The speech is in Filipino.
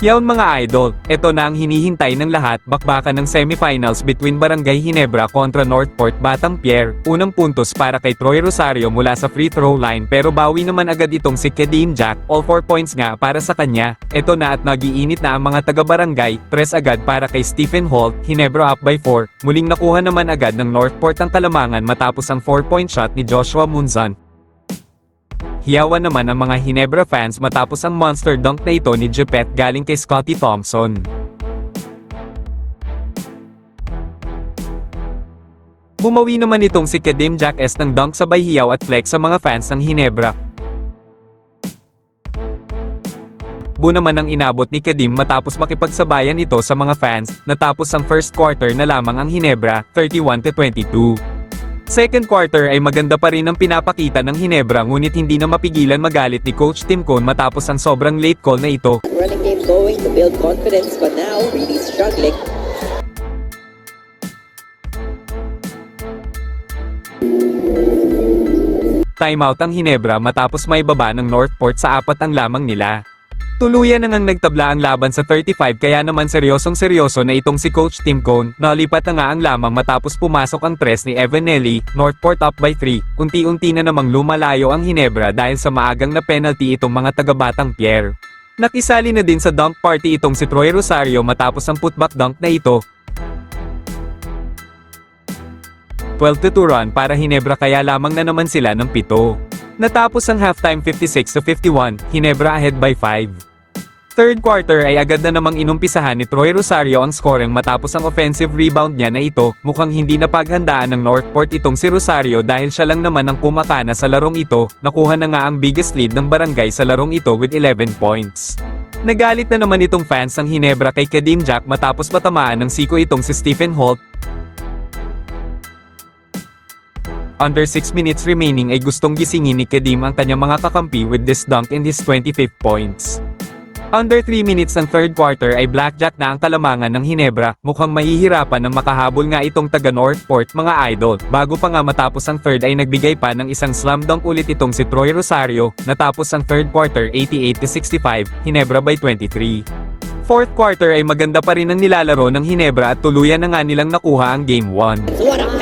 Yawn mga idol, ito na ang hinihintay ng lahat, bakbakan ng semifinals between Barangay Hinebra kontra Northport Batang Pier, unang puntos para kay Troy Rosario mula sa free throw line pero bawi naman agad itong si Kedim Jack, all 4 points nga para sa kanya, ito na at nagiinit na ang mga taga-barangay, press agad para kay Stephen Holt, Hinebra up by 4, muling nakuha naman agad ng Northport ang kalamangan matapos ang 4-point shot ni Joshua Munzan, Hiyawan naman ang mga Hinebra fans matapos ang monster dunk na ito ni Jepet galing kay Scotty Thompson. Bumawi naman itong si Kadim Jack S ng dunk sabay hiyaw at flex sa mga fans ng Hinebra. Bu naman ang inabot ni Kadim matapos makipagsabayan ito sa mga fans, natapos ang first quarter na lamang ang Hinebra, 31-22. Second quarter ay maganda pa rin ang pinapakita ng Hinebra ngunit hindi na mapigilan magalit ni Coach Tim Cone matapos ang sobrang late call na ito. running game going to build confidence, but now really struggling. Timeout ang Hinebra matapos may baba ng Northport sa apat ang lamang nila. Tuluyan na ngang nagtabla ang laban sa 35 kaya naman seryosong seryoso na itong si Coach Tim Cone, nalipat na nga ang lamang matapos pumasok ang tres ni Evan Nelly, Northport up by 3, unti-unti na namang lumalayo ang Hinebra dahil sa maagang na penalty itong mga taga-batang Pierre. Nakisali na din sa dunk party itong si Troy Rosario matapos ang putback dunk na ito, 12 to 2 run para Hinebra kaya lamang na naman sila ng pito. Natapos ang halftime 56 to 51, Hinebra ahead by 5. Third quarter ay agad na namang inumpisahan ni Troy Rosario ang scoring matapos ang offensive rebound niya na ito, mukhang hindi napaghandaan ng Northport itong si Rosario dahil siya lang naman ang kumakana sa larong ito, nakuha na nga ang biggest lead ng barangay sa larong ito with 11 points. Nagalit na naman itong fans ng Hinebra kay Kadim Jack matapos matamaan ng siko itong si Stephen Holt, Under 6 minutes remaining ay gustong gisingin ni Kedim ang kanyang mga kakampi with this dunk in his 25th points. Under 3 minutes ng third quarter ay blackjack na ang kalamangan ng Hinebra, mukhang mahihirapan ng makahabol nga itong taga Northport mga idol. Bago pa nga matapos ang third ay nagbigay pa ng isang slam dunk ulit itong si Troy Rosario, natapos ang third quarter 88-65, Hinebra by 23. Fourth quarter ay maganda pa rin ang nilalaro ng Hinebra at tuluyan na nga nilang nakuha ang game 1. So what a